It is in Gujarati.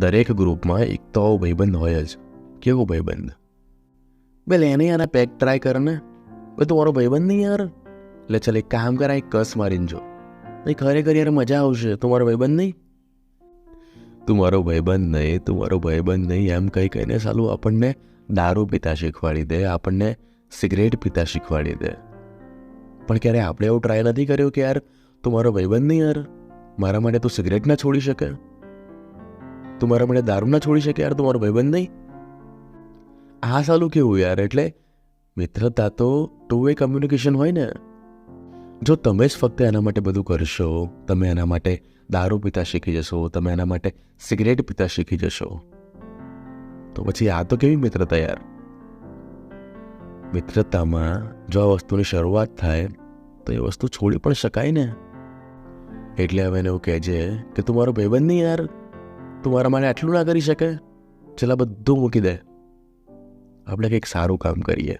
દરેક ગ્રુપમાં એક તો ભાઈબંધ હોય જ. કેવો ભાઈબંધ? બેલ એને યાર પેક ટ્રાય કર ને. બે તું મારો ભાઈબંધ નહીં યાર. એટલે ચાલ એક કામ કરા એક કસ મારીને જો. નહીં ખરેખર યાર મજા આવશે. તું મારો ભાઈબંધ નહીં? તું મારો ભાઈબંધ નહીં તું મારો ભાઈબંધ નહીં એમ કહી કહીને સાલું આપણને દારૂ પીતા શીખવાડી દે આપણને સિગરેટ પીતા શીખવાડી દે. પણ ક્યારે આપણે એવું ટ્રાય નથી કર્યો કે યાર તું મારો ભાઈબંધ નહીં યાર? મારા માટે તું સિગરેટ ના છોડી શકે? તું મારા મને દારૂ ના છોડી શકે યાર, તું મારો ભાઈબંધ નહીં? આ સાલું કેવું યાર, એટલે મિત્રતા તો ટુ વે કમ્યુનિકેશન હોય ને. જો તમે જ ફક્ત એના માટે બધું કરશો, તમે એના માટે દારૂ પીતા શીખી જશો, તમે એના માટે સિગરેટ પીતા શીખી જશો, તો પછી આ તો કેવી મિત્રતા યાર? મિત્રતામાં જો આ વસ્તુની શરૂઆત થાય, તો એ વસ્તુ છોડી પણ શકાય ને. એટલે હવે એને એવું કહેજે કે તું મારો ભાઈબંધ નહીં યાર. તું મારા માટે આટલું ના કરી શકે? ચલા બધું મૂકી દે. આપણે કંઈક સારું કામ કરીએ.